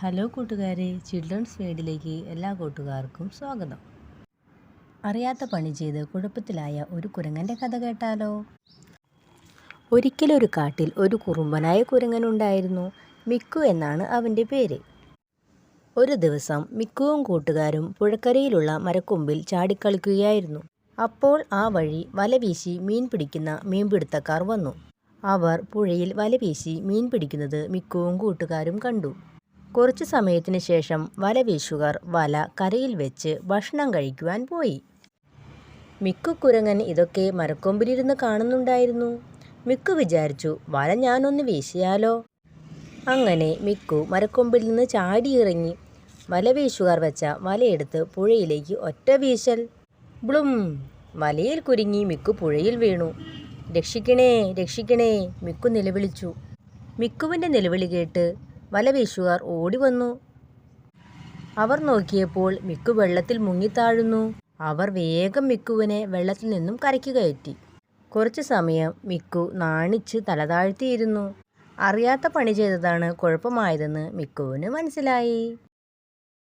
Hello കൂട്ടുകാരെ children's വേഡിലേക്ക് എല്ലാ കൂട്ടുകാർക്കും സ്വാഗതം. അറിയാത്ത പണി ചെയ്ത് കുഴപ്പത്തിലായ ഒരു കുരങ്ങന്റെ കഥ കേട്ടാലോ? ഒരിക്കലൊരു കാട്ടിൽ ഒരു കുറുമ്പനായ കുരങ്ങനുണ്ടായിരുന്നു മിക്കു എന്നാണ് അവന്റെ പേര്. ഒരു ദിവസം മിക്കുവും കൂട്ടുകാരും പുഴക്കരയിലുള്ള മരക്കൊമ്പിൽ ചാടിക്കളിക്കുകയായിരുന്നു. അപ്പോൾ ആ വഴി വല വീശി മീൻ പിടിക്കുന്ന മീൻപിടുത്തക്കാർ വന്നു. അവർ പുഴയിൽ വല വീശി മീൻ പിടിക്കുന്നത് മിക്കുവും കൂട്ടുകാരും കണ്ടു. കുറച്ചു സമയത്തിന് ശേഷം വല വീശുകാർ വല കരയിൽ വെച്ച് ഭക്ഷണം കഴിക്കുവാൻ പോയി. മിക്കു കുരങ്ങൻ ഇതൊക്കെ മരക്കൊമ്പിലിരുന്ന് കാണുന്നുണ്ടായിരുന്നു. മിക്കു വിചാരിച്ചു വല ഞാനൊന്ന് വീശിയാലോ? അങ്ങനെ മിക്കു മരക്കൊമ്പിൽ നിന്ന് ചാടിയിറങ്ങി. വല വീശുകാർ വെച്ച വലയെടുത്ത് പുഴയിലേക്ക് ഒറ്റ വീശൽ. ബ്ലും! വലയിൽ കുരുങ്ങി മിക്കു പുഴയിൽ വീണു. രക്ഷിക്കണേ രക്ഷിക്കണേ മിക്കു നിലവിളിച്ചു. മിക്കുവിന്റെ നിലവിളി കേട്ട് വല ഓടിവന്നു. ഓടി വന്നു അവർ നോക്കിയപ്പോൾ മിക്കു വെള്ളത്തിൽ മുങ്ങിത്താഴുന്നു. അവർ വേഗം മിക്കുവിനെ വെള്ളത്തിൽ നിന്നും കരയ്ക്ക് കയറ്റി കുറച്ചു സമയം മിക്കു നാണിച്ച് തലതാഴ്ത്തിയിരുന്നു. അറിയാത്ത പണി ചെയ്തതാണ് കുഴപ്പമായതെന്ന് മിക്കുവിന് മനസ്സിലായി.